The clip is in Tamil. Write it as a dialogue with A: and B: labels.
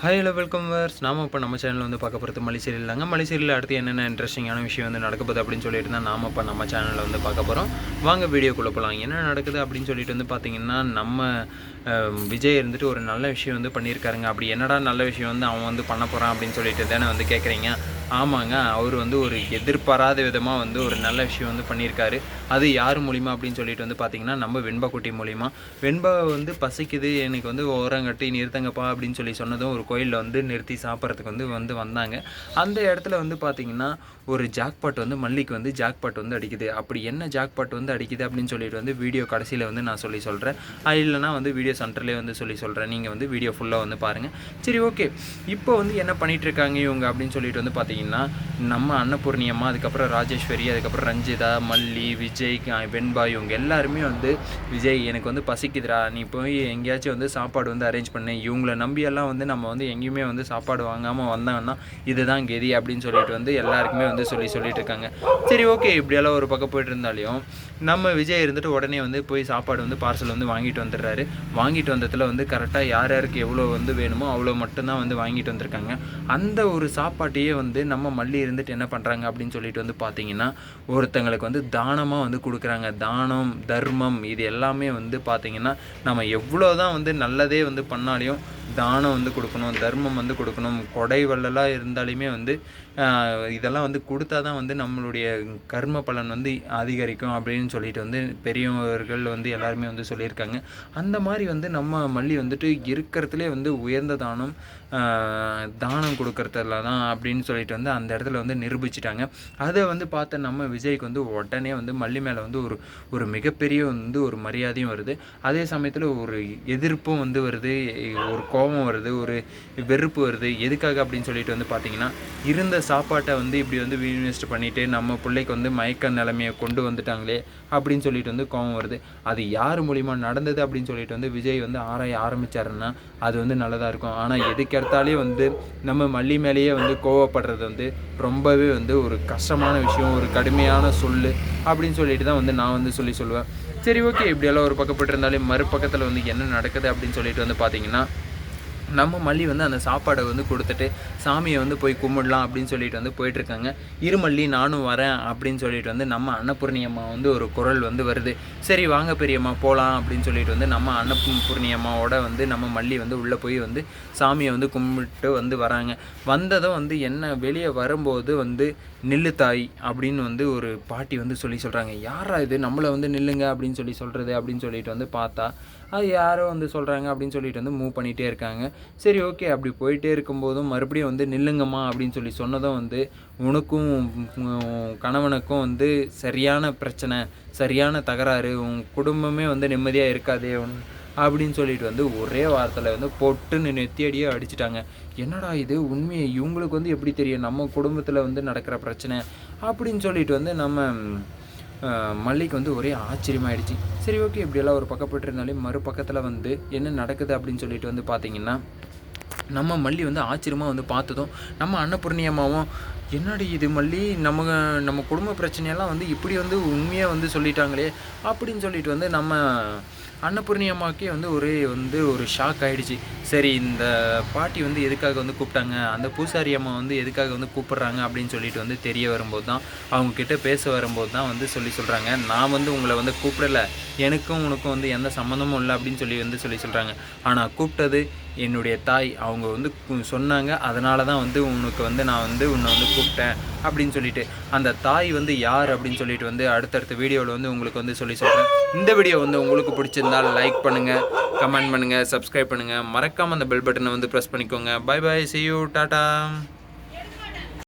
A: ஹாய் ஹலோ வெல்கம் வர்ஸ் நாம் இப்போ நம்ம சேனலில் வந்து பார்க்க போகிறது மலை இல்லைங்க. மலைசீரியல் அடுத்து என்னென்ன இன்ட்ரெஸ்டிங்கான விஷயம் வந்து நடக்க போகுது அப்படின்னு சொல்லிட்டு தான் நாம் இப்போ நம்ம சேனலில் வந்து பார்க்க போகிறோம் வாங்க வீடியோக்குள்ளே போகலாம் என்ன நடக்குது அப்படின்னு சொல்லிட்டு வந்து பார்த்தீங்கன்னா நம்ம விஜய் இருந்துட்டு ஒரு நல்ல விஷயம் வந்து பண்ணியிருக்காருங்க. அப்படி என்னடா நல்ல விஷயம் வந்து அவன் வந்து பண்ண போகிறான் அப்படின்னு சொல்லிட்டு தானே வந்து கேட்குறீங்க ஆமாங்க. அவர் வந்து ஒரு எதிர்பாராத விதமாக வந்து ஒரு நல்ல விஷயம் வந்து பண்ணியிருக்காரு. அது யார் மூலிமா அப்படின்னு சொல்லிட்டு வந்து பார்த்தீங்கன்னா நம்ம வெண்பாக்குட்டி மூலிமா வெண்பா வந்து பசிக்குது எனக்கு வந்து ஓரங்கட்டி நிறுத்தங்கப்பா அப்படின்னு சொல்லி சொன்னதும் ஒரு கோயிலில் வந்து நிறுத்தி சாப்பிட்றதுக்கு வந்து வந்து வந்தாங்க. அந்த இடத்துல வந்து பார்த்தீங்கன்னா ஒரு ஜாக்பாட் வந்து மல்லிக்கு வந்து ஜாக்பாட் வந்து அடிக்குது. அப்படி என்ன ஜாக்பாட் வந்து அடிக்குது அப்படின்னு சொல்லிட்டு வந்து வீடியோ கடைசியில் வந்து நான் சொல்லி சொல்கிறேன் இல்லைனா வந்து வீடியோ சென்டர்லேயே வந்து சொல்லி சொல்கிறேன் நீங்கள் வந்து வீடியோ ஃபுல்லாக வந்து பாருங்கள் சரி ஓகே. இப்போ வந்து என்ன பண்ணிகிட்ருக்காங்க இருக்காங்க இவங்க அப்படின்னு சொல்லிட்டு வந்து பார்த்தீங்கன்னா நம்ம அன்னபூர்ணி அம்மா அதுக்கப்புறம் ராஜேஸ்வரி அதுக்கப்புறம் ரஞ்சிதா மல்லி விஜய் க- வெண்பா இவங்க எல்லாருமே வந்து விஜய் எனக்கு வந்து பசிக்குதுடா. நீ போய் எங்கேயாச்சும் வந்து சாப்பாடு வந்து அரேஞ்ச் பண்ணு. இவங்கள நம்பியெல்லாம் வந்து நம்ம வந்து எங்கேயுமே வந்து சாப்பாடு வாங்காமல் வந்தாங்கன்னா இதுதான் கெதி அப்படின்னு சொல்லிட்டு வந்து எல்லாருக்குமே வந்து சொல்லி சொல்லிட்டு இருக்காங்க. சரி ஓகே. இப்படியெல்லாம் ஒரு பக்கம் போயிட்டு இருந்தாலையும் நம்ம விஜய் இருந்துட்டு உடனே வந்து போய் சாப்பாடு வந்து பார்சல் வந்து வாங்கிட்டு வந்துடுறாரு. வாங்கிட்டு வந்ததில் வந்து கரெக்டாக யார் யாருக்கு எவ்வளோ வந்து வேணுமோ அவ்வளோ மட்டும்தான் வந்து வாங்கிட்டு வந்திருக்காங்க. அந்த ஒரு சாப்பாட்டையே வந்து நம்ம மல்லி இருந்துட்டு என்ன பண்ணுறாங்க அப்படின்னு சொல்லிட்டு வந்து பார்த்தீங்கன்னா ஒருத்தங்களுக்கு வந்து தானமாக வந்து கொடுக்குறாங்க. தானம் தர்மம் இது எல்லாமே வந்து பார்த்திங்கன்னா நம்ம எவ்வளோ தான் வந்து நல்லதே வந்து பண்ணாலையும் தானம் வந்து கொடுக்கணும் தர்மம் வந்து கொடுக்கணும் கொடை வள்ளலாக இருந்தாலுமே வந்து இதெல்லாம் வந்து கொடுத்தா தான் வந்து நம்மளுடைய கர்ம பலன் வந்து அதிகரிக்கும் அப்படின்னு சொல்லிட்டு வந்து பெரியவர்கள் வந்து எல்லாருமே வந்து சொல்லியிருக்காங்க. அந்த மாதிரி வந்து நம்ம மல்லி வந்துட்டு இருக்கிறதுலே வந்து உயர்ந்த தானம் தானம் கொடுக்கறதுல தான் அப்படின்னு சொல்லிட்டு வந்து அந்த இடத்துல வந்து நிரூபிச்சிட்டாங்க. அதை வந்து பார்த்த நம்ம விஜய்க்கு வந்து உடனே வந்து மல்லி மேலே வந்து ஒரு ஒரு மிகப்பெரிய வந்து ஒரு மரியாதையும் வருது. அதே சமயத்தில் ஒரு எதிர்ப்பும் வந்து வருது. ஒரு கோபம் வருது ஒரு வெறுப்பு வருது எதுக்காக அப்படின்னு சொல்லிட்டு வந்து பார்த்தீங்கன்னா இருந்த சாப்பாட்டை வந்து இப்படி வந்து வீண் பண்ணிவிட்டு நம்ம பிள்ளைக்கு வந்து மயக்க நிலைமையை கொண்டு வந்துட்டாங்களே அப்படின்னு சொல்லிட்டு வந்து கோபம் வருது. அது யார் மூலிமா நடந்தது அப்படின்னு சொல்லிட்டு வந்து விஜய் வந்து ஆராய ஆரம்பிச்சாருன்னா அது வந்து நல்லதாக இருக்கும். ஆனால் எதுக்கெடுத்தாலே வந்து நம்ம மல்லி மேலேயே வந்து கோவப்படுறது வந்து ரொம்பவே வந்து ஒரு கஷ்டமான விஷயம் ஒரு கடுமையான சொல் அப்படின்னு சொல்லிட்டு தான் வந்து நான் வந்து சொல்லி சொல்லுவேன். சரி ஓகே. இப்படியெல்லாம் ஒரு பக்கப்பட்டு இருந்தாலே மறுபக்கத்தில் வந்து என்ன நடக்குது அப்படின்னு சொல்லிட்டு வந்து பார்த்தீங்கன்னா நம்ம மல்லி வந்து அந்த சாப்பாடை வந்து கொடுத்துட்டு சாமியை வந்து போய் கும்பிடலாம் அப்படின்னு சொல்லிட்டு வந்து போயிட்டுருக்காங்க. இருமல்லி நானும் வரேன் அப்படின்னு சொல்லிட்டு வந்து நம்ம அன்னபூர்ணி அம்மா வந்து ஒரு குரல் வந்து வருது. சரி வாங்க பெரியம்மா போகலாம் அப்படின்னு சொல்லிட்டு வந்து நம்ம அன்னபூர்ணி அம்மாவோட வந்து நம்ம மல்லி வந்து உள்ளே போய் வந்து சாமியை வந்து கும்பிட்டு வந்து வராங்க. வந்ததும் வந்து என்ன வெளியே வரும்போது வந்து நில்லு தாய் அப்படின்னு வந்து ஒரு பாட்டி வந்து சொல்லி சொல்கிறாங்க யாரா இது? நம்மளை வந்து நில்லுங்க அப்படின்னு சொல்லி சொல்கிறது அப்படின்னு சொல்லிட்டு வந்து பார்த்தா அது யாரோ வந்து சொல்கிறாங்க அப்படின்னு சொல்லிட்டு வந்து மூவ் பண்ணிகிட்டே இருக்காங்க. சரி ஓகே. அப்படி போயிட்டே இருக்கும்போதும் மறுபடியும் வந்து நில்லுங்கம்மா அப்படின்னு சொல்லி சொன்னதும் வந்து உனக்கும் கணவனுக்கும் வந்து சரியான பிரச்சனை சரியான தகராறு. உன் குடும்பமே வந்து நிம்மதியாக இருக்காதே. உன் அப்படின்னு சொல்லிட்டு வந்து ஒரே வாரத்தில் வந்து பொட்டுன்னு நெத்தியடியே அடிச்சிட்டாங்க. என்னடா இது? உண்மையை இவங்களுக்கு வந்து எப்படி தெரியும்? நம்ம குடும்பத்தில் வந்து நடக்கிற பிரச்சனை அப்படின்னு சொல்லிட்டு வந்து நம்ம மல்லிக்கு வந்து ஒரே ஆச்சரியமாயிடுச்சு. சரி ஓகே இப்படியெல்லாம் ஒரு பக்கப்பட்டு இருந்தாலே மறுபக்கத்தில் வந்து என்ன நடக்குது அப்படின்னு சொல்லிட்டு வந்து பார்த்தீங்கன்னா நம்ம மல்லி வந்து ஆச்சரியமாக வந்து பார்த்ததும் நம்ம அன்னபூர்ணி அம்மாவும் என்னடி இது மல்லி? நம்ம நம்ம குடும்ப பிரச்சனையெல்லாம் வந்து இப்படி வந்து உண்மையாக வந்து சொல்லிட்டாங்களே? அப்படின்னு சொல்லிட்டு வந்து நம்ம அன்னபூர்ணி அம்மாவுக்கே வந்து ஒரே வந்து ஒரு ஷாக் ஆகிடுச்சு சரி இந்த பாட்டி வந்து எதுக்காக வந்து கூப்பிட்டாங்க? அந்த பூசாரி அம்மா வந்து எதுக்காக வந்து கூப்பிட்றாங்க அப்படின்னு சொல்லிட்டு வந்து தெரிய வரும்போது தான் அவங்கக்கிட்ட பேச வரும்போது தான் வந்து சொல்லி சொல்கிறாங்க நான் வந்து உங்களை வந்து கூப்பிடல. எனக்கும் உனக்கும் வந்து எந்த சம்மந்தமும் இல்லை அப்படின்னு சொல்லி வந்து சொல்லி சொல்கிறாங்க ஆனால் கூப்பிட்டது என்னுடைய தாய். அவங்க வந்து சொன்னாங்க. அதனால தான் வந்து உனக்கு வந்து நான் வந்து உன்னை வந்து கூப்பிட்டேன் அப்படின்னு சொல்லிட்டு. அந்த தாய் வந்து யார் அப்படின்னு சொல்லிட்டு வந்து அடுத்தடுத்த வீடியோவில் வந்து உங்களுக்கு வந்து சொல்லி சொல்கிறேன் இந்த வீடியோ வந்து உங்களுக்கு பிடிச்சிருந்தால் லைக் பண்ணுங்கள் கமெண்ட் பண்ணுங்கள் சப்ஸ்கிரைப் பண்ணுங்கள் மறக்காமல் அந்த பெல் பட்டனை வந்து ப்ரெஸ் பண்ணிக்கோங்க. Bye bye see you tata